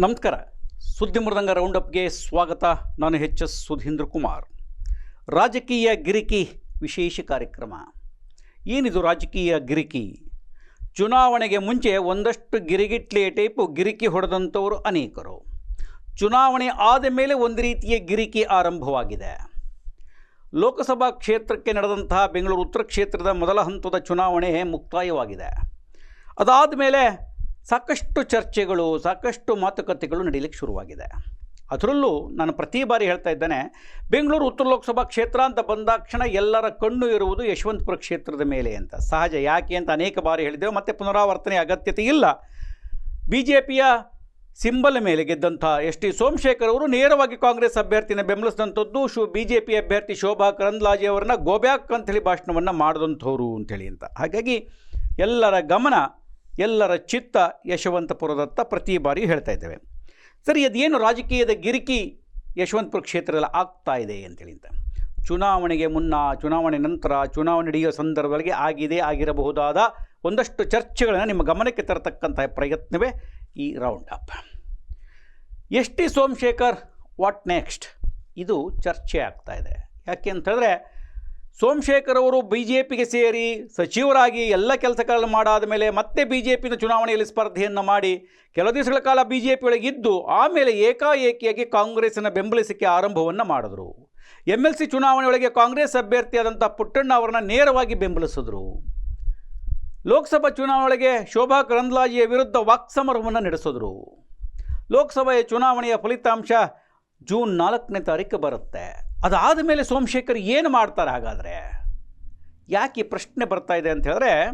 ನಮಸ್ಕಾರ. ಸುದ್ದಿ ಮೃದಂಗ ರೌಂಡಪ್ಗೆ ಸ್ವಾಗತ. ನಾನು ಎಚ್ ಎಸ್ ಸುಧೀಂದ್ರ ಕುಮಾರ್. ರಾಜಕೀಯ ಗಿರಿಕಿ ವಿಶೇಷ ಕಾರ್ಯಕ್ರಮ. ಏನಿದು ರಾಜಕೀಯ ಗಿರಿಕಿ? ಚುನಾವಣೆಗೆ ಮುಂಚೆ ಒಂದಷ್ಟು ಗಿರಿಗಿಟ್ಲೆ ಟೈಪು ಗಿರಿಕಿ ಹೊಡೆದಂಥವರು ಅನೇಕರು. ಚುನಾವಣೆ ಆದ ಮೇಲೆ ಒಂದು ರೀತಿಯ ಗಿರಿಕಿ ಆರಂಭವಾಗಿದೆ. ಲೋಕಸಭಾ ಕ್ಷೇತ್ರಕ್ಕೆ ನಡೆದಂತಹ ಬೆಂಗಳೂರು ಉತ್ತರ ಕ್ಷೇತ್ರದ ಮೊದಲ ಹಂತದ ಚುನಾವಣೆ ಮುಕ್ತಾಯವಾಗಿದೆ. ಅದಾದ ಮೇಲೆ ಸಾಕಷ್ಟು ಚರ್ಚೆಗಳು, ಸಾಕಷ್ಟು ಮಾತುಕತೆಗಳು ನಡೀಲಿಕ್ಕೆ ಶುರುವಾಗಿದೆ. ಅದರಲ್ಲೂ ನಾನು ಪ್ರತಿ ಬಾರಿ ಹೇಳ್ತಾ ಇದ್ದೇನೆ, ಬೆಂಗಳೂರು ಉತ್ತರ ಲೋಕಸಭಾ ಕ್ಷೇತ್ರ ಅಂತ ಬಂದಾಕ್ಷಣ ಎಲ್ಲರ ಕಣ್ಣು ಇರುವುದು ಯಶವಂತಪುರ ಕ್ಷೇತ್ರದ ಮೇಲೆ ಅಂತ. ಸಹಜ ಯಾಕೆ ಅಂತ ಅನೇಕ ಬಾರಿ ಹೇಳಿದ್ದೆವು, ಮತ್ತೆ ಪುನರಾವರ್ತನೆ ಅಗತ್ಯತೆ ಇಲ್ಲ. ಬಿ ಜೆ ಪಿಯ ಸಿಂಬಲ್ ಮೇಲೆ ಗೆದ್ದಂಥ ಎಸ್ ಟಿ ಸೋಮಶೇಖರ್ ಅವರು ನೇರವಾಗಿ ಕಾಂಗ್ರೆಸ್ ಅಭ್ಯರ್ಥಿನ ಬೆಂಬಲಿಸಿದಂಥದ್ದು, ಶು ಬಿ ಜೆ ಪಿ ಅಭ್ಯರ್ಥಿ ಶೋಭಾ ಕರಂದ್ಲಾಜೆ ಅವರನ್ನ ಗೋಬ್ಯಾಕ್ ಅಂಥೇಳಿ ಭಾಷಣವನ್ನು ಮಾಡಿದಂಥವ್ರು ಅಂತೇಳಿ ಅಂತ. ಹಾಗಾಗಿ ಎಲ್ಲರ ಗಮನ ಎಲ್ಲರ ಚಿತ್ತ ಯಶವಂತಪುರದತ್ತ ಪ್ರತಿ ಬಾರಿ ಹೇಳ್ತಾ ಇದ್ದೇವೆ. ಸರಿ, ಅದೇನು ರಾಜಕೀಯದ ಗಿರಿಕಿ ಯಶವಂತಪುರ ಕ್ಷೇತ್ರದಲ್ಲಿ ಆಗ್ತಾ ಇದೆ ಅಂತೇಳಿ ಅಂತ ಚುನಾವಣೆಗೆ ಮುನ್ನ, ಚುನಾವಣೆ ನಂತರ, ಚುನಾವಣೆ ನಡೆಯುವ ಸಂದರ್ಭದಲ್ಲಿ ಆಗಿದೆ, ಆಗಿರಬಹುದಾದ ಒಂದಷ್ಟು ಚರ್ಚೆಗಳನ್ನು ನಿಮ್ಮ ಗಮನಕ್ಕೆ ತರತಕ್ಕಂತಹ ಪ್ರಯತ್ನವೇ ಈ round up S T Somashekar what next ಇದು ಚರ್ಚೆ ಆಗ್ತಾ ಇದೆ. ಯಾಕೆ ಅಂತಂದರೆ ಸೋಮಶೇಖರ್ ಅವರು ಬಿ ಜೆ ಪಿಗೆ ಸೇರಿ ಸಚಿವರಾಗಿ ಎಲ್ಲ ಕೆಲಸಗಳನ್ನು ಮಾಡಾದ ಮೇಲೆ ಮತ್ತೆ ಬಿ ಜೆ ಪಿನ ಚುನಾವಣೆಯಲ್ಲಿ ಸ್ಪರ್ಧೆಯನ್ನು ಮಾಡಿ ಕೆಲವು ದಿವಸಗಳ ಕಾಲ ಬಿ ಜೆ ಪಿಯೊಳಗೆ ಇದ್ದು ಆಮೇಲೆ ಏಕಾಏಕಿಯಾಗಿ ಕಾಂಗ್ರೆಸ್ಸನ್ನು ಬೆಂಬಲಿಸಕ್ಕೆ ಆರಂಭವನ್ನು ಮಾಡಿದ್ರು. ಎಂ ಎಲ್ ಸಿ ಚುನಾವಣೆಯೊಳಗೆ ಕಾಂಗ್ರೆಸ್ ಅಭ್ಯರ್ಥಿಯಾದಂಥ ಪುಟ್ಟಣ್ಣ ಅವರನ್ನು ನೇರವಾಗಿ ಬೆಂಬಲಿಸಿದ್ರು. ಲೋಕಸಭಾ ಚುನಾವಣೆಗೆ ಶೋಭಾ ಕರಂದ್ಲಾಜಿಯ ವಿರುದ್ಧ ವಾಕ್ಸಮರವನ್ನು ನಡೆಸಿದ್ರು. ಲೋಕಸಭೆಯ ಚುನಾವಣೆಯ ಫಲಿತಾಂಶ ಜೂನ್ ನಾಲ್ಕನೇ ತಾರೀಕು ಬರುತ್ತೆ. ಅದಾದ ಮೇಲೆ ಸೋಮಶೇಖರ್ ಏನು ಮಾಡ್ತಾರೆ ಹಾಗಾದರೆ? ಯಾಕೆ ಈ ಪ್ರಶ್ನೆ ಬರ್ತಾ ಇದೆ ಅಂತ ಹೇಳಿದ್ರೆ,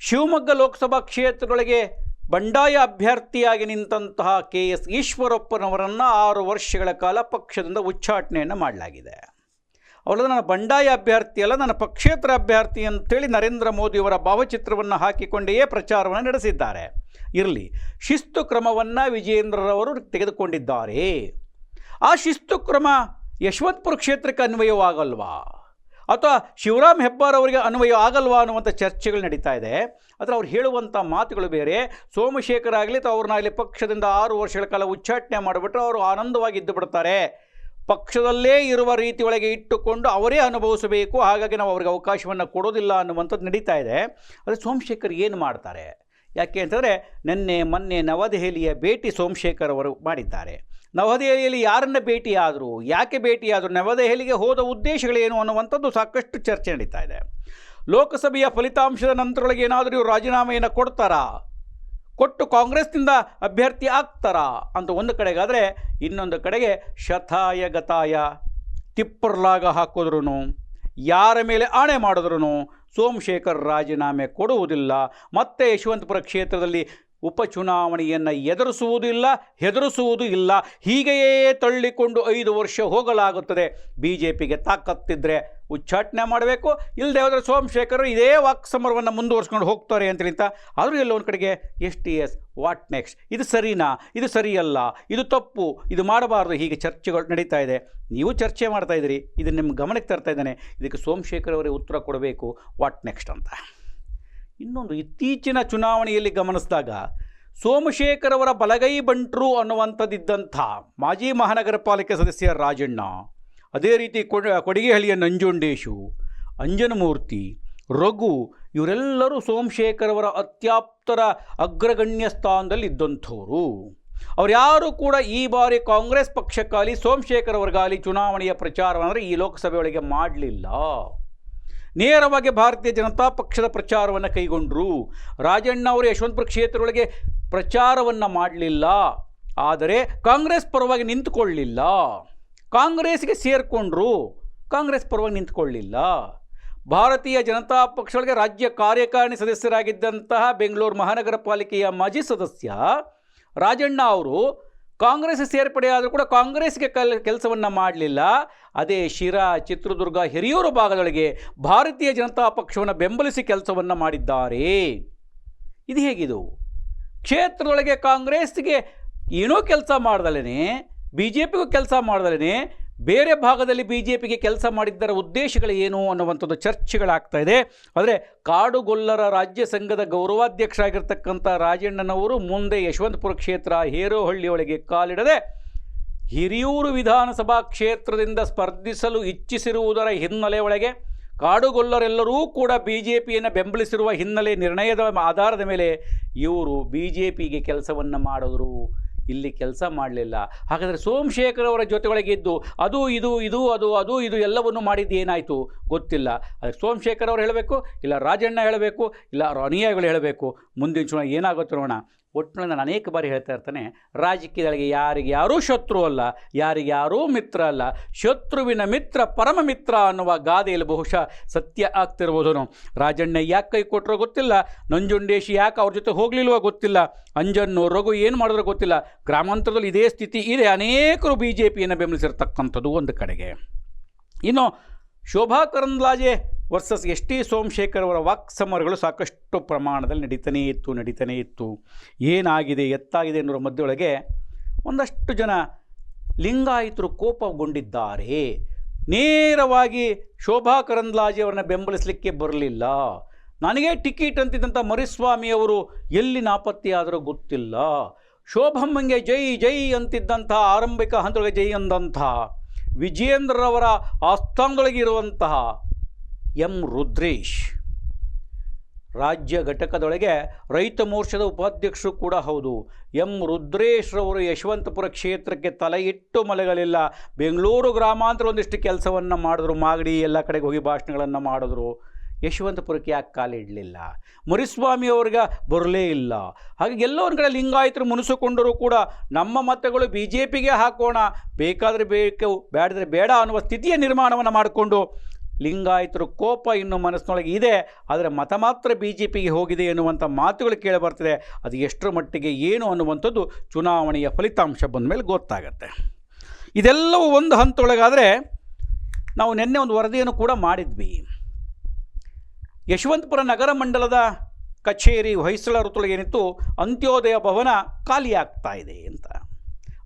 ಶಿವಮೊಗ್ಗ ಲೋಕಸಭಾ ಕ್ಷೇತ್ರದೊಳಗೆ ಬಂಡಾಯ ಅಭ್ಯರ್ಥಿಯಾಗಿ ನಿಂತಹ ಕೆ ಎಸ್ ಈಶ್ವರಪ್ಪನವರನ್ನು ಆರು ವರ್ಷಗಳ ಕಾಲ ಪಕ್ಷದಿಂದ ಉಚ್ಚಾಟನೆಯನ್ನು ಮಾಡಲಾಗಿದೆ. ಅವಳದು ನನ್ನ ಬಂಡಾಯ ಅಭ್ಯರ್ಥಿ ಅಲ್ಲ, ನನ್ನ ಪಕ್ಷೇತರ ಅಭ್ಯರ್ಥಿ ಅಂತೇಳಿ ನರೇಂದ್ರ ಮೋದಿಯವರ ಭಾವಚಿತ್ರವನ್ನು ಹಾಕಿಕೊಂಡೆಯೇ ಪ್ರಚಾರವನ್ನು ನಡೆಸಿದ್ದಾರೆ. ಇರಲಿ, ಶಿಸ್ತು ಕ್ರಮವನ್ನು ವಿಜಯೇಂದ್ರರವರು ತೆಗೆದುಕೊಂಡಿದ್ದಾರೆ. ಆ ಶಿಸ್ತು ಕ್ರಮ ಯಶವಂತಪುರ ಕ್ಷೇತ್ರಕ್ಕೆ ಅನ್ವಯವಾಗಲ್ವಾ ಅಥವಾ ಶಿವರಾಮ್ ಹೆಬ್ಬಾರ್ ಅವರಿಗೆ ಅನ್ವಯ ಆಗಲ್ವಾ ಅನ್ನುವಂಥ ಚರ್ಚೆಗಳು ನಡೀತಾ ಇದೆ. ಆದರೆ ಅವ್ರು ಹೇಳುವಂಥ ಮಾತುಗಳು ಬೇರೆ. ಸೋಮಶೇಖರ್ ಆಗಲಿ ಅಥವಾ ಅವ್ರನ್ನಾಗಲಿ ಪಕ್ಷದಿಂದ ಆರು ವರ್ಷಗಳ ಕಾಲ ಉಚ್ಚಾಟನೆ ಮಾಡಿಬಿಟ್ರೆ ಅವರು ಆನಂದವಾಗಿ ಇದ್ದು ಬಿಡ್ತಾರೆ. ಪಕ್ಷದಲ್ಲೇ ಇರುವ ರೀತಿ ಒಳಗೆ ಇಟ್ಟುಕೊಂಡು ಅವರೇ ಅನುಭವಿಸಬೇಕು. ಹಾಗಾಗಿ ನಾವು ಅವ್ರಿಗೆ ಅವಕಾಶವನ್ನು ಕೊಡೋದಿಲ್ಲ ಅನ್ನುವಂಥದ್ದು ನಡೀತಾ ಇದೆ. ಆದರೆ ಸೋಮಶೇಖರ್ ಏನು ಮಾಡ್ತಾರೆ? ಯಾಕೆ ಅಂತಂದರೆ ನಿನ್ನೆ, ಮೊನ್ನೆ ನವದೆಹಲಿಯ ಭೇಟಿ ಸೋಮಶೇಖರ್ ಅವರು ಮಾಡಿದ್ದಾರೆ. ನವದೆಹಲಿಯಲ್ಲಿ ಯಾರನ್ನ ಭೇಟಿಯಾದರು, ಯಾಕೆ ಭೇಟಿಯಾದರು, ನವದೆಹಲಿಗೆ ಹೋದ ಉದ್ದೇಶಗಳೇನು ಅನ್ನುವಂಥದ್ದು ಸಾಕಷ್ಟು ಚರ್ಚೆ ನಡೀತಾ ಇದೆ. ಲೋಕಸಭೆಯ ಫಲಿತಾಂಶದ ನಂತರೊಳಗೆ ಏನಾದರೂ ಇವರು ರಾಜೀನಾಮೆಯನ್ನು ಕೊಡ್ತಾರಾ? ಕೊಟ್ಟು ಕಾಂಗ್ರೆಸ್ನಿಂದ ಅಭ್ಯರ್ಥಿ ಆಗ್ತಾರಾ? ಅಂತ ಒಂದು ಕಡೆಗಾದರೆ ಇನ್ನೊಂದು ಕಡೆಗೆ ಶತಾಯ ಗತಾಯ, ತಿಪ್ಪರ್ಲಾಗ ಹಾಕಿದ್ರು ಯಾರ ಮೇಲೆ ಆಣೆ ಮಾಡಿದ್ರು ಸೋಮಶೇಖರ್ ರಾಜೀನಾಮೆ ಕೊಡುವುದಿಲ್ಲ. ಮತ್ತೆ ಯಶವಂತಪುರ ಕ್ಷೇತ್ರದಲ್ಲಿ ಉಪಚುನಾವಣೆಯನ್ನು ಎದುರಿಸುವುದಿಲ್ಲ, ಹೆದರಿಸುವುದು ಇಲ್ಲ. ಹೀಗೆಯೇ ತಳ್ಳಿಕೊಂಡು ಐದು ವರ್ಷ ಹೋಗಲಾಗುತ್ತದೆ. ಬಿ ಜೆ ಪಿಗೆ ತಾಕತ್ತಿದ್ದರೆ ಉಚ್ಚಾಟನೆ ಮಾಡಬೇಕು. ಇಲ್ಲದೆ ಹೋದರೆ ಸೋಮಶೇಖರ್ ಇದೇ ವಾಕ್ಸಮರವನ್ನು ಮುಂದುವರ್ಸ್ಕೊಂಡು ಹೋಗ್ತಾರೆ ಅಂತ ಆದರೂ ಎಲ್ಲ ಒಂದು ಕಡೆಗೆ S T S, what next? ಇದು ಸರಿನಾ? ಇದು ಸರಿಯಲ್ಲ? ಇದು ತಪ್ಪು? ಇದು ಮಾಡಬಾರ್ದು? ಹೀಗೆ ಚರ್ಚೆಗಳು ನಡೀತಾ ಇದೆ. ನೀವು ಚರ್ಚೆ ಮಾಡ್ತಾ ಇದ್ದೀರಿ. ಇದು ನಿಮ್ಮ ಗಮನಕ್ಕೆ ತರ್ತಾ ಇದ್ದಾನೆ. ಇದಕ್ಕೆ ಸೋಮಶೇಖರ್ ಅವರೇ ಉತ್ತರ ಕೊಡಬೇಕು. ವಾಟ್ ನೆಕ್ಸ್ಟ್ ಅಂತ. ಇನ್ನೊಂದು, ಇತ್ತೀಚಿನ ಚುನಾವಣೆಯಲ್ಲಿ ಗಮನಿಸಿದಾಗ ಸೋಮಶೇಖರ್ ಅವರ ಬಲಗೈ ಬಂಟ್ರು ಅನ್ನುವಂಥದ್ದಿದ್ದಂಥ ಮಾಜಿ ಮಹಾನಗರ ಪಾಲಿಕೆ ಸದಸ್ಯ ರಾಜಣ್ಣ, ಅದೇ ರೀತಿ ಕೊಡ, ಕೊಡಿಗೆಹಳ್ಳಿಯ ನಂಜುಂಡೇಶು, ಅಂಜನಮೂರ್ತಿ, ರಘು ಇವರೆಲ್ಲರೂ ಸೋಮಶೇಖರ್ ಅವರ ಅತ್ಯಾಪ್ತರ ಅಗ್ರಗಣ್ಯ ಸ್ಥಾನದಲ್ಲಿ ಇದ್ದಂಥವರು ಅವರ್ಯಾರು ಕೂಡ ಈ ಬಾರಿ ಕಾಂಗ್ರೆಸ್ ಪಕ್ಷಕ್ಕಾಗಲಿ ಸೋಮಶೇಖರ್ ಅವ್ರಿಗಾಗಲಿ ಚುನಾವಣೆಯ ಪ್ರಚಾರವನ್ನು ಈ ಲೋಕಸಭೆಯೊಳಗೆ ಮಾಡಲಿಲ್ಲ. ನೇರವಾಗಿ ಭಾರತೀಯ ಜನತಾ ಪಕ್ಷದ ಪ್ರಚಾರವನ್ನು ಕೈಗೊಂಡರು. ರಾಜಣ್ಣ ಅವರು ಯಶವಂತಪುರ ಕ್ಷೇತ್ರದೊಳಗೆ ಪ್ರಚಾರವನ್ನು ಮಾಡಲಿಲ್ಲ. ಆದರೆ ಕಾಂಗ್ರೆಸ್ ಪರವಾಗಿ ನಿಂತುಕೊಳ್ಳಲಿಲ್ಲ ಕಾಂಗ್ರೆಸ್ಗೆ ಸೇರಿಕೊಂಡ್ರು. ಕಾಂಗ್ರೆಸ್ ಪರವಾಗಿ ನಿಂತುಕೊಳ್ಳಲಿಲ್ಲ ಭಾರತೀಯ ಜನತಾ ಪಕ್ಷಗಳಿಗೆ ರಾಜ್ಯ ಕಾರ್ಯಕಾರಿಣಿ ಸದಸ್ಯರಾಗಿದ್ದಂತಹ ಬೆಂಗಳೂರು ಮಹಾನಗರ ಪಾಲಿಕೆಯ ಮಾಜಿ ಸದಸ್ಯ ರಾಜಣ್ಣ ಅವರು ಕಾಂಗ್ರೆಸ್ ಸೇರ್ಪಡೆಯಾದರೂ ಕೂಡ ಕಾಂಗ್ರೆಸ್ಗೆ ಕಲ್, ಕೆಲಸವನ್ನು ಮಾಡಲಿಲ್ಲ. ಅದೇ ಶಿರಾ ಚಿತ್ರದುರ್ಗ ಹಿರಿಯೂರು ಭಾಗದೊಳಗೆ ಭಾರತೀಯ ಜನತಾ ಪಕ್ಷವನ್ನು ಬೆಂಬಲಿಸಿ ಕೆಲಸವನ್ನು ಮಾಡಿದ್ದಾರೆ. ಇದು ಹೇಗಿದು? ಕ್ಷೇತ್ರದೊಳಗೆ ಕಾಂಗ್ರೆಸ್ಗೆ ಏನೋ ಕೆಲಸ ಮಾಡ್ದಲೇ ಬಿ ಜೆ ಪಿಗೂ ಕೆಲಸ ಮಾಡ್ದಲೇ ಬೇರೆ ಭಾಗದಲ್ಲಿ ಬಿ ಜೆ ಪಿಗೆ ಕೆಲಸ ಮಾಡಿದ್ದರ ಉದ್ದೇಶಗಳು ಏನು ಅನ್ನುವಂಥದ್ದು ಚರ್ಚೆಗಳಾಗ್ತಾ ಇದೆ. ಆದರೆ ಕಾಡುಗೊಲ್ಲರ ರಾಜ್ಯ ಸಂಘದ ಗೌರವಾಧ್ಯಕ್ಷ ಆಗಿರ್ತಕ್ಕಂಥ ರಾಜಣ್ಣನವರು ಮುಂದೆ ಯಶವಂತಪುರ ಕ್ಷೇತ್ರ, ಹೇರೋಹಳ್ಳಿಯೊಳಗೆ ಕಾಲಿಡದೆ ಹಿರಿಯೂರು ವಿಧಾನಸಭಾ ಕ್ಷೇತ್ರದಿಂದ ಸ್ಪರ್ಧಿಸಲು ಇಚ್ಛಿಸಿರುವುದರ ಹಿನ್ನೆಲೆಯೊಳಗೆ ಕಾಡುಗೊಲ್ಲರೆಲ್ಲರೂ ಕೂಡ ಬಿ ಜೆ ಪಿಯನ್ನು ಬೆಂಬಲಿಸಿರುವ ಹಿನ್ನೆಲೆ ನಿರ್ಣಯದ ಆಧಾರದ ಮೇಲೆ ಇವರು ಬಿ ಜೆ ಪಿಗೆ ಕೆಲಸವನ್ನು ಮಾಡಿದ್ರು. ಇಲ್ಲಿ ಕೆಲಸ ಮಾಡಲಿಲ್ಲ. ಹಾಗಾದರೆ ಸೋಮಶೇಖರ್ ಅವರ ಜೊತೆಗೊಳಗಿದ್ದು ಅದು ಇದು ಇದು, ಅದು ಅದು, ಇದು ಎಲ್ಲವನ್ನು ಮಾಡಿದ್ದು ಏನಾಯಿತು? ಗೊತ್ತಿಲ್ಲ. ಅದಕ್ಕೆ ಸೋಮಶೇಖರ್ ಅವರು ಹೇಳಬೇಕು, ಇಲ್ಲ ರಾಜಣ್ಣ ಹೇಳಬೇಕು, ಇಲ್ಲ ಅವ್ರ ಅನುಯಾಯಿಗಳು ಹೇಳಬೇಕು. ಮುಂದಿನ ಚುನಾವಣೆ ಏನಾಗುತ್ತೆ ನೋಡೋಣ. ಒಟ್ಟಿನಲ್ಲಿ ನಾನು ಅನೇಕ ಬಾರಿ ಹೇಳ್ತಾ ಇರ್ತಾನೆ, ರಾಜಕೀಯದೊಳಗೆ ಯಾರಿಗೆ ಯಾರೂ ಶತ್ರು ಅಲ್ಲ, ಯಾರಿಗೆ ಯಾರೂ ಮಿತ್ರ ಅಲ್ಲ. ಶತ್ರುವಿನ ಮಿತ್ರ ಪರಮ ಮಿತ್ರ ಅನ್ನುವ ಗಾದೆಯಲ್ಲಿ ಬಹುಶಃ ಸತ್ಯ ಆಗ್ತಿರ್ಬೋದನು ರಾಜಣ್ಣ ಯಾಕೆ ಕೈ ಕೊಟ್ಟರೋ ಗೊತ್ತಿಲ್ಲ, ನಂಜುಂಡೇಶಿ ಯಾಕೆ ಅವ್ರ ಜೊತೆ ಹೋಗಲಿಲ್ವೋ ಗೊತ್ತಿಲ್ಲ ಅಂಜನ್ನು ರಘು ಏನು ಮಾಡಿದ್ರೋ ಗೊತ್ತಿಲ್ಲ. ಗ್ರಾಮಾಂತರದಲ್ಲಿ ಇದೇ ಸ್ಥಿತಿ ಇದೆ, ಅನೇಕರು ಬಿ ಜೆ ಪಿಯನ್ನು ಬೆಂಬಲಿಸಿರ್ತಕ್ಕಂಥದ್ದು ಒಂದು ಕಡೆಗೆ. ಇನ್ನು Shobha Karandlaje versus S T Somashekar ಅವರ ವಾಕ್ ಸಮರಗಳು ಸಾಕಷ್ಟು ಪ್ರಮಾಣದಲ್ಲಿ ನಡೀತಾನೇ ಇತ್ತು ನಡೀತಾನೇ ಇತ್ತು. ಏನಾಗಿದೆ, ಎತ್ತಾಗಿದೆ ಅನ್ನೋರ ಮಧ್ಯೊಳಗೆ ಒಂದಷ್ಟು ಜನ ಲಿಂಗಾಯಿತರು ಕೋಪಗೊಂಡಿದ್ದಾರೆ. ನೇರವಾಗಿ ಶೋಭಾ ಕರಂದ್ಲಾಜೆಯವರನ್ನ ಬೆಂಬಲಿಸಲಿಕ್ಕೆ ಬರಲಿಲ್ಲ. ನನಗೆ ಟಿಕೆಟ್ ಅಂತಿದ್ದಂಥ ಮರಿಸ್ವಾಮಿಯವರು ಎಲ್ಲಿ ನಾಪತ್ತೆಯಾದರೂ ಗೊತ್ತಿಲ್ಲ. ಶೋಭಮ್ಮಂಗೆ ಜೈ ಜೈ ಅಂತಿದ್ದಂಥ ಆರಂಭಿಕ ಹಂತದೊಳಗೆ ಜೈ ಅಂದಂಥ ವಿಜಯೇಂದ್ರರವರ ಆಸ್ಥಾನದೊಳಗಿರುವಂತಹ ಎಂ ರುದ್ರೇಶ್. ರಾಜ್ಯ ಘಟಕದೊಳಗೆ ರೈತ ಮೋರ್ಚಾದ ಉಪಾಧ್ಯಕ್ಷರು ಕೂಡ ಹೌದು. ಎಂ ರುದ್ರೇಶ್ರವರು ಯಶವಂತಪುರ ಕ್ಷೇತ್ರಕ್ಕೆ ತಲೆ ಇಟ್ಟು ಮಲೆಗಳಿಲ್ಲ. ಬೆಂಗಳೂರು ಗ್ರಾಮಾಂತರ ಒಂದಿಷ್ಟು ಕೆಲಸವನ್ನು ಮಾಡಿದ್ರು. ಮಾಗಡಿ ಎಲ್ಲ ಕಡೆಗೆ ಹೋಗಿ ಭಾಷಣಗಳನ್ನು ಮಾಡಿದ್ರು. ಯಶವಂತಪುರಕ್ಕೆ ಯಾಕೆ ಕಾಲಿಡಲಿಲ್ಲ ಮುರಿಸ್ವಾಮಿ ಅವ್ರಿಗೆ ಬರಲೇ ಇಲ್ಲ. ಹಾಗೆ ಎಲ್ಲೋ ಕಡೆ ಲಿಂಗಾಯತರು ಮುನಿಸಿಕೊಂಡರೂ ಕೂಡ ನಮ್ಮ ಮತಗಳು ಬಿ ಜೆ ಪಿಗೆ ಹಾಕೋಣ, ಬೇಕಾದರೆ ಬೇಕು ಬೇಡದ್ರೆ ಬೇಡ ಅನ್ನುವ ಸ್ಥಿತಿಯ ನಿರ್ಮಾಣವನ್ನು ಮಾಡಿಕೊಂಡು ಲಿಂಗಾಯತರು ಕೋಪ ಇನ್ನು ಮನಸ್ಸಿನೊಳಗೆ ಇದೆ, ಆದರೆ ಮತ ಮಾತ್ರ ಬಿ ಜೆ ಪಿಗೆ ಹೋಗಿದೆ ಎನ್ನುವಂಥ ಮಾತುಗಳು ಕೇಳಿಬರ್ತದೆ ಅದು ಎಷ್ಟರ ಮಟ್ಟಿಗೆ ಏನು ಅನ್ನುವಂಥದ್ದು ಚುನಾವಣೆಯ ಫಲಿತಾಂಶ ಬಂದ ಮೇಲೆ ಗೊತ್ತಾಗತ್ತೆ. ಇದೆಲ್ಲವೂ ಒಂದು ಹಂತೊಳಗಾದರೆ ನಾವು ನಿನ್ನೆ ಒಂದು ವರದಿಯನ್ನು ಕೂಡ ಮಾಡಿದ್ವಿ. ಯಶವಂತಪುರ ನಗರ ಮಂಡಲದ ಕಚೇರಿ ಹೊಯ್ಸಳ ಏನಿತ್ತು, ಅಂತ್ಯೋದಯ ಭವನ ಖಾಲಿಯಾಗ್ತಾ ಇದೆ ಅಂತ.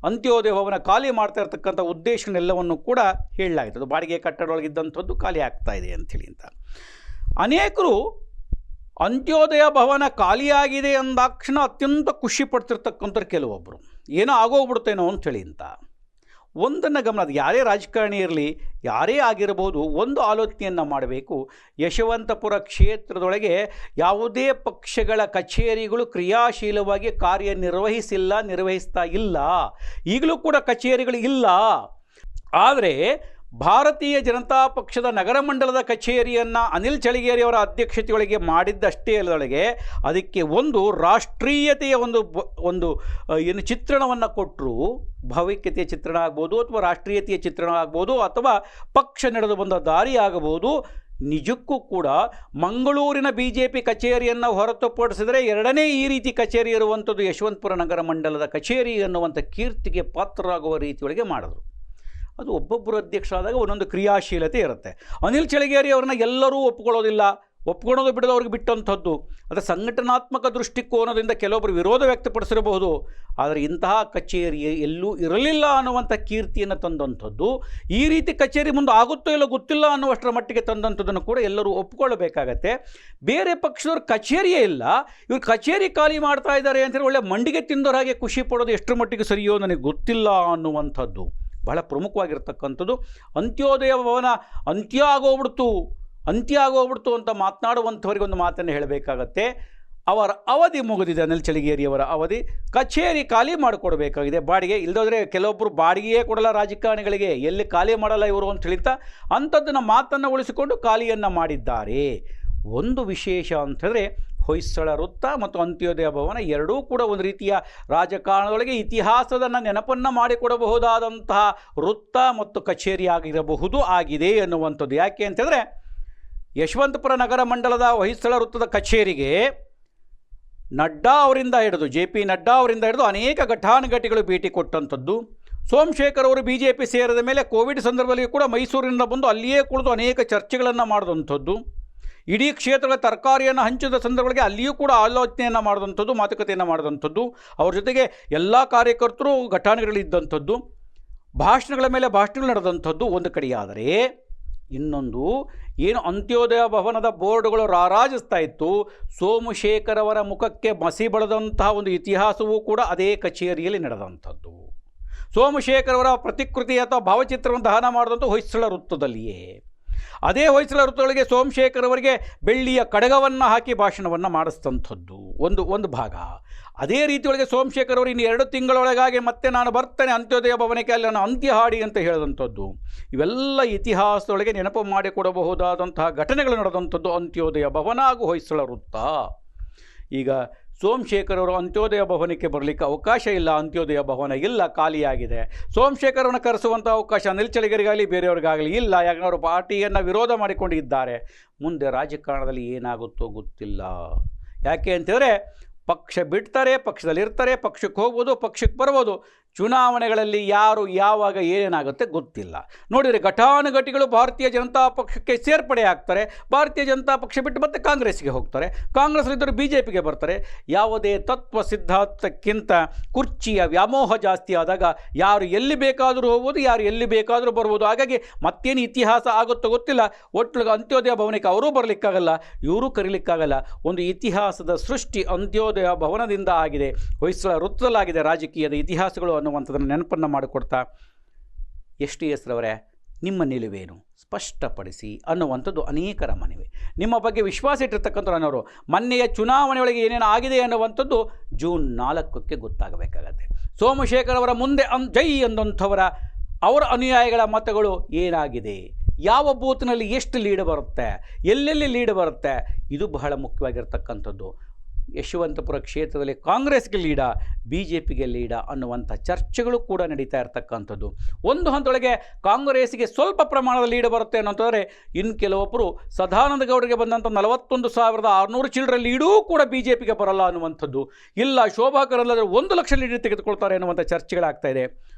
ಅಂತ್ಯೋದಯ ಭವನ ಖಾಲಿ ಮಾಡ್ತಾ ಇರತಕ್ಕಂಥ ಉದ್ದೇಶನೆಲ್ಲವನ್ನು ಕೂಡ ಹೇಳಲಾಯಿತು ಬಾಡಿಗೆ ಕಟ್ಟಡೊಳಗಿದ್ದಂಥದ್ದು ಖಾಲಿ ಆಗ್ತಾ ಇದೆ ಅಂಥೇಳಿ ಅಂತ. ಅನೇಕರು ಅಂತ್ಯೋದಯ ಭವನ ಖಾಲಿಯಾಗಿದೆ ಅಂದಾಕ್ಷಣ ಅತ್ಯಂತ ಖುಷಿ ಪಡ್ತಿರ್ತಕ್ಕಂಥವ್ರು ಕೆಲವೊಬ್ಬರು ಏನೋ ಆಗೋಗ್ಬಿಡ್ತೇನೋ ಅಂಥೇಳಿ ಅಂತ. ಒಂದನ್ನು ಗಮನ ಯಾರೇ ರಾಜಕಾರಣಿ ಇರಲಿ, ಯಾರೇ ಆಗಿರಬಹುದು ಒಂದು ಆಲೋಚನೆಯನ್ನು ಮಾಡಬೇಕು. ಯಶವಂತಪುರ ಕ್ಷೇತ್ರದೊಳಗೆ ಯಾವುದೇ ಪಕ್ಷಗಳ ಕಚೇರಿಗಳು ಕ್ರಿಯಾಶೀಲವಾಗಿ ಕಾರ್ಯನಿರ್ವಹಿಸಿಲ್ಲ, ನಿರ್ವಹಿಸ್ತಾ ಇಲ್ಲ. ಈಗಲೂ ಕೂಡ ಕಚೇರಿಗಳು ಇಲ್ಲ. ಆದರೆ ಭಾರತೀಯ ಜನತಾ ಪಕ್ಷದ ನಗರ ಮಂಡಲದ ಕಚೇರಿಯನ್ನು ಅನಿಲ್ ಚಳಿಗೇರಿಯವರ ಅಧ್ಯಕ್ಷತೆಯೊಳಗೆ ಮಾಡಿದ್ದಷ್ಟೇ ಅಲ್ಲದೊಳಗೆ ಅದಕ್ಕೆ ಒಂದು ರಾಷ್ಟ್ರೀಯತೆಯ ಒಂದು ಒಂದು ಏನು ಚಿತ್ರಣವನ್ನು ಕೊಟ್ಟರು ಭಾವೈಕ್ಯತೆಯ ಚಿತ್ರಣ ಆಗ್ಬೋದು ಅಥವಾ ರಾಷ್ಟ್ರೀಯತೆಯ ಚಿತ್ರಣ ಆಗ್ಬೋದು ಅಥವಾ ಪಕ್ಷ ನಡೆದು ಬಂದ ದಾರಿ ಆಗಬಹುದು ನಿಜಕ್ಕೂ ಕೂಡ ಮಂಗಳೂರಿನ ಬಿ ಜೆ ಪಿ ಕಚೇರಿಯನ್ನು ಹೊರತುಪಡಿಸಿದರೆ ಎರಡನೇ ಈ ರೀತಿ ಕಚೇರಿ ಇರುವಂಥದ್ದು ಯಶವಂತಪುರ ನಗರ ಮಂಡಲದ ಕಚೇರಿ ಅನ್ನುವಂಥ ಕೀರ್ತಿಗೆ ಪಾತ್ರರಾಗುವ ರೀತಿಯೊಳಗೆ ಮಾಡಿದ್ರು. ಅದು ಒಬ್ಬೊಬ್ಬರು ಅಧ್ಯಕ್ಷ ಆದಾಗ ಒಂದೊಂದು ಕ್ರಿಯಾಶೀಲತೆ ಇರುತ್ತೆ. ಅನಿಲ್ ಚಳಿಗೇರಿ ಅವ್ರನ್ನ ಎಲ್ಲರೂ ಒಪ್ಕೊಳ್ಳೋದಿಲ್ಲ. ಒಪ್ಕೊಳ್ಳೋದು ಬಿಡೋದು ಅವ್ರಿಗೆ ಬಿಟ್ಟಂಥದ್ದು. ಅದರ ಸಂಘಟನಾತ್ಮಕ ದೃಷ್ಟಿಕೋನದಿಂದ ಕೆಲವೊಬ್ಬರು ವಿರೋಧ ವ್ಯಕ್ತಪಡಿಸಿರಬಹುದು. ಆದರೆ ಇಂತಹ ಕಚೇರಿ ಎಲ್ಲೂ ಇರಲಿಲ್ಲ ಅನ್ನುವಂಥ ಕೀರ್ತಿಯನ್ನು ತಂದಂಥದ್ದು. ಈ ರೀತಿ ಕಚೇರಿ ಮುಂದೆ ಆಗುತ್ತೋ ಇಲ್ಲೋ ಗೊತ್ತಿಲ್ಲ ಅನ್ನುವಷ್ಟರ ಮಟ್ಟಿಗೆ ತಂದಂಥದ್ದನ್ನು ಕೂಡ ಎಲ್ಲರೂ ಒಪ್ಪಿಕೊಳ್ಳಬೇಕಾಗತ್ತೆ ಬೇರೆ ಪಕ್ಷದವ್ರ ಕಚೇರಿಯೇ ಇಲ್ಲ. ಇವ್ರು ಕಚೇರಿ ಖಾಲಿ ಮಾಡ್ತಾ ಇದ್ದಾರೆ ಅಂತೇಳಿ ಒಳ್ಳೆ ಮಂಡಿಗೆ ತಿಂದೋರ ಹಾಗೆ ಖುಷಿ ಪಡೋದು ಎಷ್ಟರ ಮಟ್ಟಿಗೆ ಸರಿಯೋ ನನಗೆ ಗೊತ್ತಿಲ್ಲ ಅನ್ನುವಂಥದ್ದು. ಬಹಳ ಪ್ರಮುಖವಾಗಿರ್ತಕ್ಕಂಥದ್ದು. ಅಂತ್ಯೋದಯ ಭವನ ಅಂತ್ಯ ಆಗೋಗ್ಬಿಡ್ತು ಅಂತ್ಯ ಆಗೋಗ್ಬಿಡ್ತು ಅಂತ ಮಾತನಾಡುವಂಥವ್ರಿಗೆ ಒಂದು ಮಾತನ್ನು ಹೇಳಬೇಕಾಗತ್ತೆ. ಅವರ ಅವಧಿ ಮುಗಿದಿದೆ ಅನಿಲ್ ಚಳಿಗೇರಿಯವರ ಅವಧಿ. ಕಚೇರಿ ಖಾಲಿ ಮಾಡಿಕೊಡ್ಬೇಕಾಗಿದೆ. ಬಾಡಿಗೆ ಇಲ್ಲದೋದ್ರೆ ಕೆಲವೊಬ್ಬರು ಬಾಡಿಗೆಯೇ ಕೊಡಲ್ಲ ರಾಜಕಾರಣಿಗಳಿಗೆ. ಎಲ್ಲಿ ಖಾಲಿ ಮಾಡಲ್ಲ ಇವರು ಅಂತ ಹೇಳಿತಾ ಅಂಥದ್ದನ್ನು ಮಾತನ್ನು ಉಳಿಸಿಕೊಂಡು ಖಾಲಿಯನ್ನು ಮಾಡಿದ್ದಾರೆ. ಒಂದು ವಿಶೇಷ ಅಂತಂದರೆ ಹೊಯ್ಸಳ ವೃತ್ತ ಮತ್ತು ಅಂತ್ಯೋದಯ ಭವನ ಎರಡೂ ಕೂಡ ಒಂದು ರೀತಿಯ ರಾಜಕಾರಣದೊಳಗೆ ಇತಿಹಾಸದನ್ನು ನೆನಪನ್ನು ಮಾಡಿಕೊಡಬಹುದಾದಂತಹ ವೃತ್ತ ಮತ್ತು ಕಚೇರಿಯಾಗಿರಬಹುದು, ಆಗಿದೆ ಎನ್ನುವಂಥದ್ದು. ಯಾಕೆ ಅಂತಂದರೆ ಯಶವಂತಪುರ ನಗರ ಮಂಡಲದ ಹೊಯ್ಸಳ ವೃತ್ತದ ಕಚೇರಿಗೆ ನಡ್ಡಾ ಅವರಿಂದ ಹಿಡಿದು, ಜೆ ಪಿ ನಡ್ಡಾ ಅವರಿಂದ ಹಿಡಿದು ಅನೇಕ ಘಟಾನುಘಟಿಗಳು ಭೇಟಿ ಕೊಟ್ಟಂಥದ್ದು. ಸೋಮಶೇಖರ್ ಅವರು ಬಿ ಜೆ ಪಿ ಸೇರಿದ ಮೇಲೆ ಕೋವಿಡ್ ಸಂದರ್ಭದಲ್ಲಿ ಕೂಡ ಮೈಸೂರಿನಿಂದ ಬಂದು ಅಲ್ಲಿಯೇ ಕುಳಿತು ಅನೇಕ ಚರ್ಚೆಗಳನ್ನು ಮಾಡಿದಂಥದ್ದು. ಇಡೀ ಕ್ಷೇತ್ರದ ತರಕಾರಿಯನ್ನು ಹಂಚಿದ ಸಂದರ್ಭಗಳಿಗೆ ಅಲ್ಲಿಯೂ ಕೂಡ ಆಲೋಚನೆಯನ್ನು ಮಾಡಿದಂಥದ್ದು, ಮಾತುಕತೆಯನ್ನು ಮಾಡಿದಂಥದ್ದು, ಅವ್ರ ಜೊತೆಗೆ ಎಲ್ಲ ಕಾರ್ಯಕರ್ತರು ಘಟಾನುಗಳಿದ್ದಂಥದ್ದು ಭಾಷಣಗಳ ಮೇಲೆ ಭಾಷಣಗಳು ನಡೆದಂಥದ್ದು ಒಂದು ಕಡೆಯಾದರೆ, ಇನ್ನೊಂದು ಏನು ಅಂತ್ಯೋದಯ ಭವನದ ಬೋರ್ಡ್ಗಳು ರಾರಾಜಿಸ್ತಾ ಇತ್ತು ಸೋಮಶೇಖರ್ ಅವರ ಮುಖಕ್ಕೆ ಮಸಿ ಬಳೆದಂತಹ ಒಂದು ಇತಿಹಾಸವೂ ಕೂಡ ಅದೇ ಕಚೇರಿಯಲ್ಲಿ ನಡೆದಂಥದ್ದು. ಸೋಮಶೇಖರ್ ಅವರ ಪ್ರತಿಕೃತಿ ಅಥವಾ ಭಾವಚಿತ್ರವನ್ನು ದಹನ ಮಾಡಿದಂಥ ಹೊಯ್ಸಳ ವೃತ್ತದಲ್ಲಿಯೇ. ಅದೇ ಹೊಯ್ಸಳ ಋತುಗಳಿಗೆ ಸೋಮಶೇಖರ್ ಅವರಿಗೆ ಬೆಳ್ಳಿಯ ಕಡಗವನ್ನು ಹಾಕಿ ಭಾಷಣವನ್ನು ಮಾಡಿಸ್ತಂಥದ್ದು ಒಂದು ಒಂದು ಭಾಗ. ಅದೇ ರೀತಿಯೊಳಗೆ ಸೋಮಶೇಖರ್ ಅವರು ಇನ್ನು ಎರಡು ತಿಂಗಳೊಳಗಾಗಿ ಮತ್ತೆ ನಾನು ಬರ್ತೇನೆ ಅಂತ್ಯೋದಯ ಭವನಕ್ಕೆ, ಅಲ್ಲಿ ನಾನು ಅಂತ್ಯ ಹಾಡಿ ಅಂತ ಹೇಳಿದಂಥದ್ದು. ಇವೆಲ್ಲ ಇತಿಹಾಸದೊಳಗೆ ನೆನಪು ಮಾಡಿಕೊಡಬಹುದಾದಂತಹ ಘಟನೆಗಳು ನಡೆದಂಥದ್ದು ಅಂತ್ಯೋದಯ ಭವನ ಹಾಗೂ ಹೊಯ್ಸಳ ವೃತ್ತ. ಈಗ ಸೋಮಶೇಖರ್ ಅವರು ಅಂತ್ಯೋದಯ ಭವನಕ್ಕೆ ಬರಲಿಕ್ಕೆ ಅವಕಾಶ ಇಲ್ಲ, ಅಂತ್ಯೋದಯ ಭವನ ಇಲ್ಲ, ಖಾಲಿಯಾಗಿದೆ. ಸೋಮಶೇಖರನ್ನು ಕರೆಸುವಂಥ ಅವಕಾಶ ಅನಿಲ್ ಬೇರೆಯವ್ರಿಗಾಗಲಿ ಇಲ್ಲ. ಯಾಕಂದ್ರೆ ಅವರು ಪಾರ್ಟಿಯನ್ನು ವಿರೋಧ ಮಾಡಿಕೊಂಡಿದ್ದಾರೆ. ಮುಂದೆ ರಾಜಕಾರಣದಲ್ಲಿ ಏನಾಗುತ್ತೋ ಗೊತ್ತಿಲ್ಲ. ಯಾಕೆ ಅಂತಂದರೆ ಪಕ್ಷ ಬಿಡ್ತಾರೆ ಪಕ್ಷದಲ್ಲಿ ಇರ್ತಾರೆ ಪಕ್ಷಕ್ಕೆ ಹೋಗ್ಬೋದು, ಪಕ್ಷಕ್ಕೆ ಬರ್ಬೋದು. ಚುನಾವಣೆಗಳಲ್ಲಿ ಯಾರು ಯಾವಾಗ ಏನೇನಾಗುತ್ತೆ ಗೊತ್ತಿಲ್ಲ. ನೋಡಿದರೆ ಘಟಾನುಘಟಿಗಳು ಭಾರತೀಯ ಜನತಾ ಪಕ್ಷಕ್ಕೆ ಸೇರ್ಪಡೆ ಆಗ್ತಾರೆ, ಭಾರತೀಯ ಜನತಾ ಪಕ್ಷ ಬಿಟ್ಟು ಮತ್ತೆ ಕಾಂಗ್ರೆಸ್ಗೆ ಹೋಗ್ತಾರೆ ಕಾಂಗ್ರೆಸ್ಲಿದ್ದರು ಬಿ ಜೆ ಪಿಗೆ ಬರ್ತಾರೆ. ಯಾವುದೇ ತತ್ವ ಸಿದ್ಧಾಂತಕ್ಕಿಂತ ಕುರ್ಚಿಯ ವ್ಯಾಮೋಹ ಜಾಸ್ತಿ ಆದಾಗ ಯಾರು ಎಲ್ಲಿ ಬೇಕಾದರೂ ಹೋಗ್ಬೋದು, ಯಾರು ಎಲ್ಲಿ ಬೇಕಾದರೂ ಬರ್ಬೋದು. ಹಾಗಾಗಿ ಮತ್ತೇನು ಇತಿಹಾಸ ಆಗುತ್ತೋ ಗೊತ್ತಿಲ್ಲ. ಒಟ್ಟು ಅಂತ್ಯೋದಯ ಭವನಕ್ಕೆ ಅವರೂ ಬರಲಿಕ್ಕಾಗಲ್ಲ, ಇವರೂ ಕರೀಲಿಕ್ಕಾಗಲ್ಲ. ಒಂದು ಇತಿಹಾಸದ ಸೃಷ್ಟಿ ಅಂತ್ಯೋದಯ ಭವನದಿಂದ ಆಗಿದೆ. ಹೊಯ್ಸಳ ವೃತ್ತದಲ್ಲಾಗಿದೆ ರಾಜಕೀಯದ ಇತಿಹಾಸಗಳು ಅನ್ನುವಂಥದ್ದನ್ನು ನೆನಪನ್ನು ಮಾಡಿಕೊಡ್ತಾ ಎಸ್ ಟಿ ಎಸ್ ರವರೇ, ನಿಮ್ಮ ನಿಲುವೇನು? ಸ್ಪಷ್ಟಪಡಿಸಿ ಅನ್ನುವಂಥದ್ದು ಅನೇಕರ ಮನವಿ. ನಿಮ್ಮ ಬಗ್ಗೆ ವಿಶ್ವಾಸ ಇಟ್ಟಿರ್ತಕ್ಕಂಥ ನನ್ನವರು ಮೊನ್ನೆಯ ಚುನಾವಣೆಯೊಳಗೆ ಏನೇನು ಆಗಿದೆ ಅನ್ನುವಂಥದ್ದು ಜೂನ್ ನಾಲ್ಕಕ್ಕೆ ಗೊತ್ತಾಗಬೇಕಾಗತ್ತೆ. ಸೋಮಶೇಖರ್ ಅವರ ಮುಂದೆ ಅನ್ ಜೈ ಅಂದಂಥವರ, ಅವರ ಅನುಯಾಯಿಗಳ ಮತಗಳು ಏನಾಗಿದೆ? ಯಾವ ಬೂತ್ನಲ್ಲಿ ಎಷ್ಟು ಲೀಡ್ ಬರುತ್ತೆ? ಎಲ್ಲೆಲ್ಲಿ ಲೀಡ್ ಬರುತ್ತೆ? ಇದು ಬಹಳ ಮುಖ್ಯವಾಗಿರ್ತಕ್ಕಂಥದ್ದು. ಯಶವಂತಪುರ ಕ್ಷೇತ್ರದಲ್ಲಿ ಕಾಂಗ್ರೆಸ್ಗೆ ಲೀಡ ಬಿ ಜೆ ಪಿಗೆ ಲೀಡ ಅನ್ನುವಂಥ ಚರ್ಚೆಗಳು ಕೂಡ ನಡೀತಾ ಇರತಕ್ಕಂಥದ್ದು. ಒಂದು ಹಂತದೊಳಗೆ ಕಾಂಗ್ರೆಸ್ಗೆ ಸ್ವಲ್ಪ ಪ್ರಮಾಣದ ಲೀಡ್ ಬರುತ್ತೆ ಅನ್ನೋದಾದರೆ ಇನ್ನು ಕೆಲವೊಬ್ಬರು ಸದಾನಂದ ಗೌಡರಿಗೆ ಬಂದಂಥ ನಲವತ್ತೊಂದು ಸಾವಿರದ ಆರುನೂರು ಚಿಲ್ಲರ ಲೀಡೂ ಕೂಡ ಬಿ ಜೆ ಪಿಗೆ ಬರಲ್ಲ ಅನ್ನುವಂಥದ್ದು. ಇಲ್ಲ, ಶೋಭಾ ಕರಂದ್ಲಾಜೆ ಒಂದು ಲಕ್ಷ ಲೀಡ್ ತೆಗೆದುಕೊಳ್ತಾರೆ ಅನ್ನುವಂಥ ಚರ್ಚೆಗಳಾಗ್ತಾ ಇದೆ.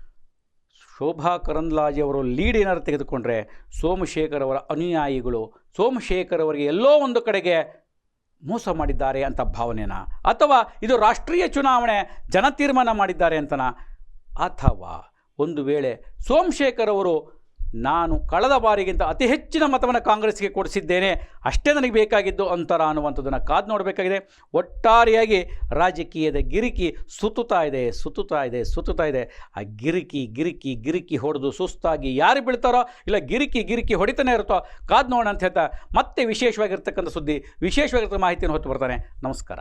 ಶೋಭಾ ಕರಂದ್ಲಾಜೆ ಅವರು ಲೀಡ್ ಏನಾದ್ರು ತೆಗೆದುಕೊಂಡ್ರೆ, ಸೋಮಶೇಖರ್ ಅವರ ಅನುಯಾಯಿಗಳು, ಸೋಮಶೇಖರ್ ಅವರಿಗೆ ಎಲ್ಲೋ ಒಂದು ಕಡೆಗೆ ಮೋಸ ಮಾಡಿದ್ದಾರೆ ಅಂತ ಭಾವನೆನ? ಅಥವಾ ಇದು ರಾಷ್ಟ್ರೀಯ ಚುನಾವಣೆ, ಜನ ತೀರ್ಮಾನ ಮಾಡಿದ್ದಾರೆ ಅಂತನಾ? ಅಥವಾ ಒಂದು ವೇಳೆ ಸೋಮಶೇಖರ್ ಅವರು ನಾನು ಕಳೆದ ಬಾರಿಗಿಂತ ಅತಿ ಹೆಚ್ಚಿನ ಮತವನ್ನು ಕಾಂಗ್ರೆಸ್ಗೆ ಕೊಡಿಸಿದ್ದೇನೆ. ಅಷ್ಟೇ ನನಗೆ ಬೇಕಾಗಿದ್ದು ಅಂತರ ಅನ್ನುವಂಥದ್ದನ್ನು ಕಾದು ನೋಡಬೇಕಾಗಿದೆ. ಒಟ್ಟಾರೆಯಾಗಿ ರಾಜಕೀಯದ ಗಿರಿಕಿ ಸುತ್ತುತ್ತಾ ಇದೆ ಸುತ್ತುತ್ತಾ ಇದೆ ಸುತ್ತುತ್ತಾ ಇದೆ. ಆ ಗಿರಿಕಿ ಗಿರಿಕಿ ಗಿರಿಕಿ ಹೊಡೆದು ಸುಸ್ತಾಗಿ ಯಾರು ಬೀಳ್ತಾರೋ ಇಲ್ಲ ಗಿರಿಕಿ ಗಿರಿಕಿ ಹೊಡಿತಾನೆ ಇರುತ್ತೋ ಕಾದು ನೋಡೋಣ ಅಂತ ಹೇಳ್ತಾ ಮತ್ತೆ ವಿಶೇಷವಾಗಿರ್ತಕ್ಕಂಥ ಸುದ್ದಿ, ವಿಶೇಷವಾಗಿರ್ತಕ್ಕಂಥ ಮಾಹಿತಿಯನ್ನು ಹೊತ್ತು ಬರ್ತಾನೆ. ನಮಸ್ಕಾರ.